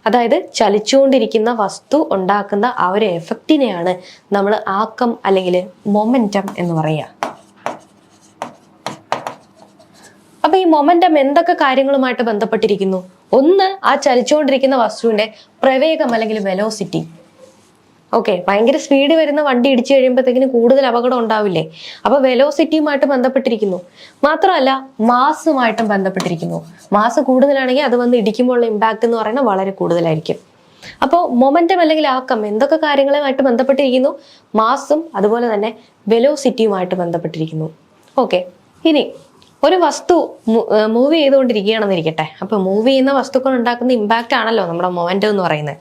അതായത് ചലിച്ചുകൊണ്ടിരിക്കുന്ന വസ്തു ഉണ്ടാക്കുന്ന ആ ഒരു എഫക്റ്റിനെയാണ് നമ്മൾ ആക്കം അല്ലെങ്കിൽ മൊമെന്റം എന്ന് പറയുക. അപ്പൊ ഈ മൊമെന്റം എന്തൊക്കെ കാര്യങ്ങളുമായിട്ട് ബന്ധപ്പെട്ടിരിക്കുന്നു? ഒന്ന് ആ ചലിച്ചുകൊണ്ടിരിക്കുന്ന വസ്തുവിന്റെ പ്രവേഗം അല്ലെങ്കിൽ വെലോസിറ്റി ഓക്കെ ഭയങ്കര സ്പീഡ് വരുന്ന വണ്ടി ഇടിച്ചു കഴിയുമ്പോഴത്തേക്കിന് കൂടുതൽ അപകടം ഉണ്ടാവില്ലേ? അപ്പൊ വെലോസിറ്റിയുമായിട്ട് ബന്ധപ്പെട്ടിരിക്കുന്നു. മാത്രമല്ല മാസുമായിട്ടും ബന്ധപ്പെട്ടിരിക്കുന്നു. മാസ് കൂടുതലാണെങ്കിൽ അത് വന്ന് ഇടിക്കുമ്പോഴുള്ള ഇമ്പാക്ട് എന്ന് പറയുന്നത് വളരെ കൂടുതലായിരിക്കും. അപ്പോൾ മൊമെന്റം അല്ലെങ്കിൽ ആക്കം എന്തൊക്കെ കാര്യങ്ങളുമായിട്ട് ബന്ധപ്പെട്ടിരിക്കുന്നു? മാസും അതുപോലെ തന്നെ വെലോസിറ്റിയുമായിട്ട് ബന്ധപ്പെട്ടിരിക്കുന്നു. ഓക്കെ ഇനി ഒരു വസ്തു മൂവ് ചെയ്തുകൊണ്ടിരിക്കുകയാണെന്നിരിക്കട്ടെ. അപ്പൊ മൂവ് ചെയ്യുന്ന വസ്തുക്കൾ ഉണ്ടാക്കുന്ന ഇമ്പാക്റ്റ് ആണല്ലോ നമ്മുടെ മൊമെന്റം എന്ന് പറയുന്നത്.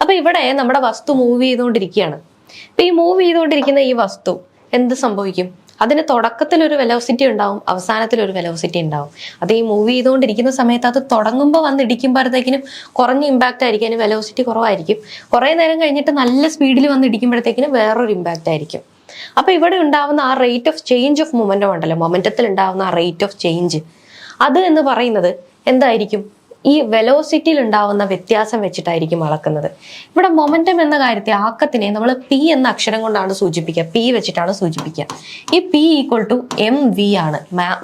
അപ്പൊ ഇവിടെ നമ്മുടെ വസ്തു മൂവ് ചെയ്തുകൊണ്ടിരിക്കുകയാണ്. അപ്പൊ ഈ മൂവ് ചെയ്തുകൊണ്ടിരിക്കുന്ന ഈ വസ്തു എന്ത് സംഭവിക്കും? അതിന് തുടക്കത്തിൽ ഒരു വെലോസിറ്റി ഉണ്ടാവും അവസാനത്തിൽ ഒരു വെലോസിറ്റി ഉണ്ടാവും. അത് ഈ മൂവ് ചെയ്തുകൊണ്ടിരിക്കുന്ന സമയത്ത് അത് തുടങ്ങുമ്പോൾ വന്ന് ഇടിക്കുമ്പോഴത്തേക്കിനും കുറഞ്ഞ ഇമ്പാക്റ്റ് ആയിരിക്കും അതിന് വെലോസിറ്റി കുറവായിരിക്കും. കുറേ നേരം കഴിഞ്ഞിട്ട് നല്ല സ്പീഡിൽ വന്ന് ഇടിക്കുമ്പോഴത്തേക്കിനും വേറൊരു ഇമ്പാക്റ്റ് ആയിരിക്കും. അപ്പൊ ഇവിടെ ഉണ്ടാവുന്ന ആ rate of change of momentum ഉണ്ടല്ലോ മൊമെന്റത്തിൽ ഉണ്ടാവുന്ന ആ റേറ്റ് ഓഫ് ചേഞ്ച് അത് എന്ന് പറയുന്നത് എന്തായിരിക്കും? ഈ വെലോസിറ്റിയിൽ ഉണ്ടാവുന്ന വ്യത്യാസം വെച്ചിട്ടായിരിക്കും അളക്കുന്നത്. ഇവിടെ മൊമെന്റം എന്ന കാര്യത്തെ ആക്കത്തിനെ നമ്മൾ പി എന്ന അക്ഷരം കൊണ്ടാണ് സൂചിപ്പിക്കുക. പി വെച്ചിട്ടാണ് സൂചിപ്പിക്കുക. ഈ P equal to M V ആണ്.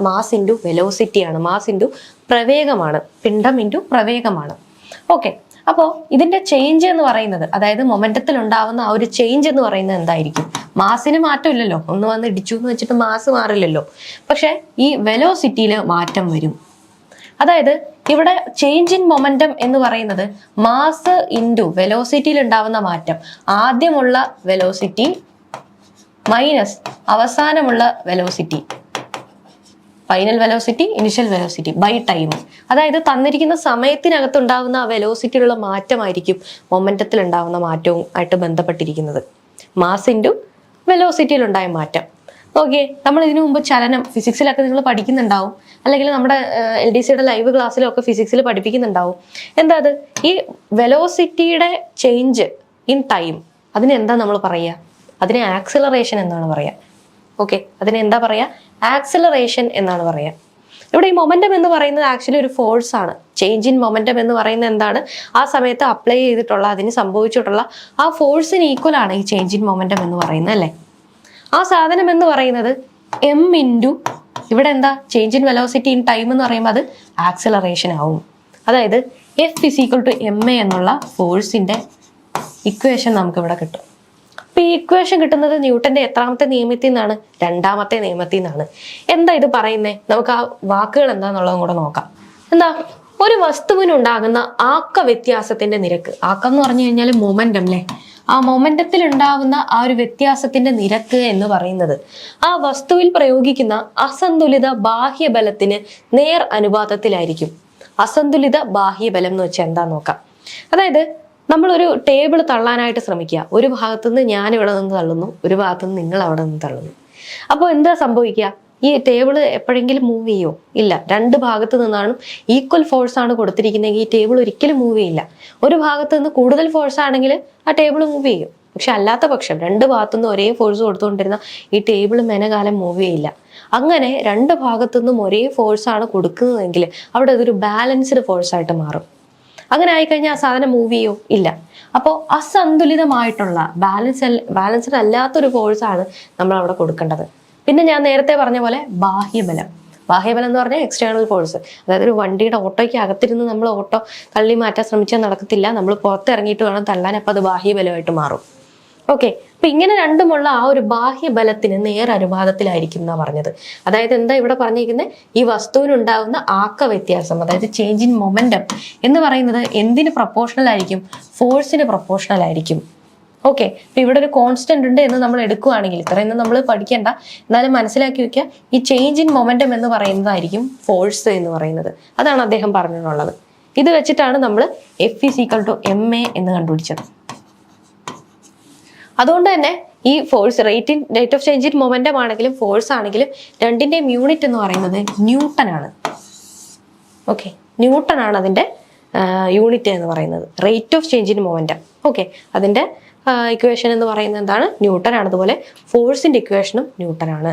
മാസ് ഇന്റു വെലോസിറ്റിയാണ് മാസ് ഇന്റു പ്രവേഗമാണ്. പിണ്ടം ഇന്റു പ്രവേഗമാണ്. ഓക്കെ അപ്പോൾ ഇതിന്റെ ചേഞ്ച് എന്ന് പറയുന്നത് അതായത് മൊമെന്റത്തിൽ ഉണ്ടാവുന്ന ആ ഒരു ചേഞ്ച് എന്ന് പറയുന്നത് എന്തായിരിക്കും? മാസിന് മാറ്റമില്ലല്ലോ. ഒന്ന് വന്ന് ഇടിച്ചു എന്ന് വെച്ചിട്ട് മാസ് മാറില്ലല്ലോ. പക്ഷെ ഈ വെലോസിറ്റിയിൽ മാറ്റം വരും. അതായത് ഇവിടെ ചേഞ്ച് ഇൻ മൊമെന്റം എന്ന് പറയുന്നത് മാസ് ഇന്റു വെലോസിറ്റിയിൽ ഉണ്ടാവുന്ന മാറ്റം. ആദ്യമുള്ള velocity minus അവസാനമുള്ള velocity final velocity initial velocity by time അതായത് തന്നിരിക്കുന്ന സമയത്തിനകത്ത് ഉണ്ടാകുന്ന ആ വെലോസിറ്റിയിലുള്ള മാറ്റമായിരിക്കും മൊമെന്റത്തിൽ ഉണ്ടാകുന്ന മാറ്റവും ആയിട്ട് ബന്ധപ്പെട്ടിരിക്കുന്നത്. മാസ് ഇന്റു വെലോസിറ്റിയിലുണ്ടായ മാറ്റം. ഓക്കെ നമ്മൾ ഇതിനു മുമ്പ് ചലനം ഫിസിക്സിലൊക്കെ നിങ്ങൾ പഠിക്കുന്നുണ്ടാവും. അല്ലെങ്കിൽ നമ്മുടെ എൽ ഡി സിയുടെ ലൈവ് ക്ലാസ്സിലൊക്കെ ഫിസിക്സിൽ പഠിപ്പിക്കുന്നുണ്ടാവും. എന്താ അത്? ഈ വെലോസിറ്റിയുടെ ചേഞ്ച് ഇൻ ടൈം അതിനെന്താ നമ്മൾ പറയുക അതിനെ ആക്സിലറേഷൻ എന്നാണ് പറയുക ഓക്കെ അതിനെന്താ പറയുക ആക്സിലറേഷൻ എന്നാണ് പറയുക. ഇവിടെ ഈ മൊമെന്റം എന്ന് പറയുന്നത് ആക്ച്വലി ഒരു ഫോഴ്സ് ആണ്. ചേഞ്ച് ഇൻ മൊമെന്റം എന്ന് പറയുന്നത് എന്താണ്? ആ സമയത്ത് അപ്ലൈ ചെയ്തിട്ടുള്ള അതിന് സംഭവിച്ചിട്ടുള്ള ആ ഫോഴ്സിന് ഈക്വൽ ആണ് ഈ ചേഞ്ച് ഇൻ മൊമെന്റം എന്ന് പറയുന്നത് അല്ലേ? ആ സാധനം എന്ന് പറയുന്നത് എം ഇന്റു ഇവിടെ എന്താ? Change in velocity in time എന്ന് പറയുമ്പോൾ അത് ആക്സിലറേഷൻ ആവും. അതായത് F is equal to M A എന്നുള്ള ഫോഴ്സിന്റെ ഇക്വേഷൻ നമുക്കിവിടെ കിട്ടും. അപ്പൊ ഈ ഇക്വേഷൻ കിട്ടുന്നത് ന്യൂട്ടന്റെ എത്രാമത്തെ നിയമത്തിൽ നിന്നാണ്? രണ്ടാമത്തെ നിയമത്തിൽ നിന്നാണ്. എന്താ ഇത് പറയുന്നത് നമുക്ക് ആ വാക്കുകൾ എന്താന്നുള്ളതും കൂടെ നോക്കാം. എന്താ? ഒരു വസ്തുവിനുണ്ടാകുന്ന ആക്ക വ്യത്യാസത്തിന്റെ നിരക്ക്. ആക്കം എന്ന് പറഞ്ഞു കഴിഞ്ഞാൽ മൊമെന്റം അല്ലേ? ആ മൊമെന്റത്തിൽ ഉണ്ടാകുന്ന ആ ഒരു വ്യത്യാസത്തിന്റെ നിരക്ക് എന്ന് പറയുന്നത്. ആ വസ്തുവിൽ പ്രയോഗിക്കുന്ന അസന്തുലിത ബാഹ്യബലത്തിന് നേർ അനുപാതത്തിലായിരിക്കും. അസന്തുലിത ബാഹ്യബലം എന്ന് വെച്ചാൽ എന്താ നോക്കാം. അതായത് നമ്മളൊരു ടേബിൾ തള്ളാനായിട്ട് ശ്രമിക്കുക. ഒരു ഭാഗത്തുനിന്ന് ഞാൻ ഇവിടെ നിന്ന് തള്ളുന്നു ഒരു ഭാഗത്തുനിന്ന് നിങ്ങൾ അവിടെ നിന്ന് തള്ളുന്നു. അപ്പോൾ എന്താ സംഭവിക്കുക? ഈ ടേബിൾ എപ്പോഴെങ്കിലും മൂവ് ചെയ്യുമോ ഇല്ല. രണ്ട് ഭാഗത്ത് നിന്നാണ് ഈക്വൽ ഫോഴ്സ് ആണ് കൊടുത്തിരിക്കുന്നതെങ്കിൽ ഈ ടേബിൾ ഒരിക്കലും മൂവ് ചെയ്യില്ല. ഒരു ഭാഗത്ത് നിന്ന് കൂടുതൽ ഫോഴ്സ് ആണെങ്കിൽ ആ ടേബിൾ മൂവ് ചെയ്യും. പക്ഷെ അല്ലാത്ത പക്ഷം രണ്ട് ഭാഗത്തുനിന്ന് ഒരേ ഫോഴ്സ് കൊടുത്തുകൊണ്ടിരുന്ന ഈ ടേബിൾ മെനകാലം മൂവ് ചെയ്യില്ല. അങ്ങനെ രണ്ട് ഭാഗത്തുനിന്നും ഒരേ ഫോഴ്സ് ആണ് കൊടുക്കുന്നതെങ്കിൽ അവിടെ അതൊരു ബാലൻസ്ഡ് ഫോഴ്സ് ആയിട്ട് മാറും. അങ്ങനെ ആയിക്കഴിഞ്ഞാൽ ആ സാധനം മൂവ് ചെയ്യോ. ഇല്ല. അപ്പോൾ അസന്തുലിതമായിട്ടുള്ള ബാലൻസ് ബാലൻസ്ഡ് അല്ലാത്തൊരു ഫോഴ്സാണ് നമ്മൾ അവിടെ കൊടുക്കേണ്ടത്. പിന്നെ ഞാൻ നേരത്തെ പറഞ്ഞ പോലെ ബാഹ്യബലം. ബാഹ്യബലം എന്ന് പറഞ്ഞാൽ എക്സ്റ്റേണൽ ഫോഴ്സ് അതായത് ഒരു വണ്ടിയുടെ ഓട്ടോയ്ക്ക് അകത്തിരുന്ന് നമ്മൾ ഓട്ടോ തള്ളി മാറ്റാൻ ശ്രമിച്ചാൽ നടക്കത്തില്ല. നമ്മൾ പുറത്തിറങ്ങിയിട്ട് വേണം തള്ളാൻ അപ്പോൾ അത് ബാഹ്യബലമായിട്ട് മാറും. ഓക്കെ അപ്പൊ ഇങ്ങനെ രണ്ടുമുള്ള ആ ഒരു ബാഹ്യബലത്തിന് നേർ അനുപാതത്തിലായിരിക്കും പറഞ്ഞത്. അതായത് എന്താ ഇവിടെ പറഞ്ഞിരിക്കുന്നത് ഈ വസ്തുവിനുണ്ടാകുന്ന ആക്ക വ്യത്യാസം അതായത് ചേഞ്ച് ഇൻ മൊമെന്റം എന്ന് പറയുന്നത് എന്തിന് പ്രൊപ്പോർഷണൽ ആയിരിക്കും? ഫോഴ്സിന് പ്രൊപ്പോർഷണൽ ആയിരിക്കും. ഓക്കെ അപ്പൊ ഇവിടെ ഒരു കോൺസ്റ്റന്റ് ഉണ്ട് എന്ന് നമ്മൾ എടുക്കുകയാണെങ്കിൽ ഇത്രയൊന്നും നമ്മൾ പഠിക്കേണ്ട. എന്നാലും മനസ്സിലാക്കി വെക്കുക ഈ ചേഞ്ച് ഇൻ മൊമെന്റം എന്ന് പറയുന്നതായിരിക്കും ഫോഴ്സ് എന്ന് പറയുന്നത്. അതാണ് അദ്ദേഹം പറഞ്ഞിട്ടുള്ളത്. ഇത് വെച്ചിട്ടാണ് നമ്മൾ F is equal to M A എന്ന് കണ്ടുപിടിച്ചത്. അതുകൊണ്ട് തന്നെ ഈ force rate rate of change in momentum ആണെങ്കിലും ഫോഴ്സ് ആണെങ്കിലും രണ്ടിന്റെയും യൂണിറ്റ് എന്ന് പറയുന്നത് ന്യൂട്ടൺ ആണ്. ഓക്കെ ന്യൂട്ടൺ ആണ് അതിന്റെ യൂണിറ്റ് എന്ന് പറയുന്നത്. Rate of change in momentum okay അതിന്റെ ഇക്വേഷൻ എന്ന് പറയുന്നത് എന്താണ്? ന്യൂട്ടൺ ആണ്. അതുപോലെ ഫോഴ്സിന്റെ ഇക്വേഷനും ന്യൂട്ടൺ ആണ്.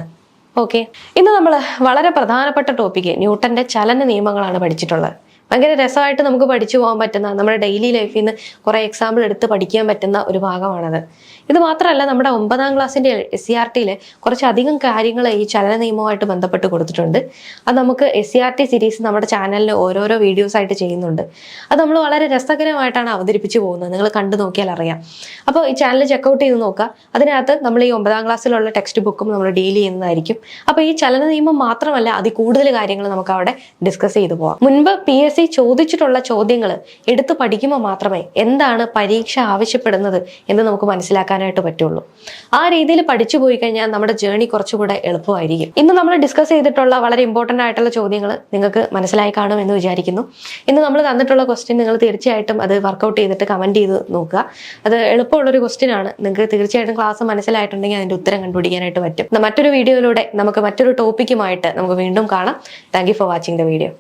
ഓക്കെ ഇന്ന് നമ്മൾ വളരെ പ്രധാനപ്പെട്ട ടോപ്പിക്ക് ന്യൂട്ടന്റെ ചലന നിയമങ്ങളാണ് പഠിച്ചിട്ടുള്ളത്. ഭയങ്കര രസമായിട്ട് നമുക്ക് പഠിച്ചു പോകാൻ പറ്റുന്ന നമ്മുടെ ഡെയിലി ലൈഫിൽ നിന്ന് കുറേ എക്സാമ്പിൾ എടുത്ത് പഠിക്കാൻ പറ്റുന്ന ഒരു ഭാഗമാണത്. ഇത് മാത്രമല്ല നമ്മുടെ ഒമ്പതാം ക്ലാസ്സിന്റെ എസ് സി ആർ ടിയിൽ കുറച്ചധികം കാര്യങ്ങൾ ഈ ചലന നിയമവുമായിട്ട് ബന്ധപ്പെട്ട് കൊടുത്തിട്ടുണ്ട്. അത് നമുക്ക് S C R T series നമ്മുടെ ചാനലിൽ ഓരോരോ വീഡിയോസ് ആയിട്ട് ചെയ്യുന്നുണ്ട്. അത് നമ്മൾ വളരെ രസകരമായിട്ടാണ് അവതരിപ്പിച്ചു പോകുന്നത്. നിങ്ങൾ കണ്ടു നോക്കിയാൽ അറിയാം. അപ്പോൾ ഈ ചാനൽ ചെക്കൗട്ട് ചെയ്ത് നോക്കുക. അതിനകത്ത് നമ്മൾ ഈ ഒമ്പതാം ക്ലാസ്സിലുള്ള ടെക്സ്റ്റ് ബുക്കും നമ്മൾ ഡീൽ ചെയ്യുന്നതായിരിക്കും. അപ്പോൾ ഈ ചലന നിയമം മാത്രമല്ല അതിൽ കൂടുതൽ കാര്യങ്ങൾ നമുക്ക് അവിടെ ഡിസ്കസ് ചെയ്തു പോകാം. മുൻപ് പി എസ് സി ചോദിച്ചിട്ടുള്ള ചോദ്യങ്ങൾ എടുത്തു പഠിക്കുമ്പോൾ മാത്രമേ എന്താണ് പരീക്ഷ ആവശ്യപ്പെടുന്നത് എന്ന് നമുക്ക് മനസ്സിലാക്കാനായിട്ട് പറ്റുള്ളൂ. ആ രീതിയിൽ പഠിച്ചു പോയി കഴിഞ്ഞാൽ നമ്മുടെ ജേണി കുറച്ചുകൂടെ എളുപ്പമായിരിക്കും. ഇന്ന് നമ്മൾ ഡിസ്കസ് ചെയ്തിട്ടുള്ള വളരെ ഇമ്പോർട്ടന്റ് ആയിട്ടുള്ള ചോദ്യങ്ങൾ നിങ്ങൾക്ക് മനസ്സിലായി കാണും എന്ന് വിചാരിക്കുന്നു. ഇന്ന് നമ്മൾ തന്നിട്ടുള്ള ക്വസ്റ്റ്യൻ നിങ്ങൾ തീർച്ചയായിട്ടും അത് വർക്കൗട്ട് ചെയ്തിട്ട് കമന്റ് ചെയ്ത് നോക്കുക. അത് എളുപ്പമുള്ളൊരു ക്വസ്റ്റ്യൻ ആണ്. നിങ്ങൾക്ക് തീർച്ചയായിട്ടും ക്ലാസ് മനസ്സിലായിട്ടുണ്ടെങ്കിൽ അതിന്റെ ഉത്തരം കണ്ടുപിടിക്കാനായിട്ട് പറ്റും. മറ്റൊരു വീഡിയോയിലൂടെ നമുക്ക് മറ്റൊരു ടോപ്പിക്കുമായിട്ട് നമുക്ക് വീണ്ടും കാണാം. Thank for watching the video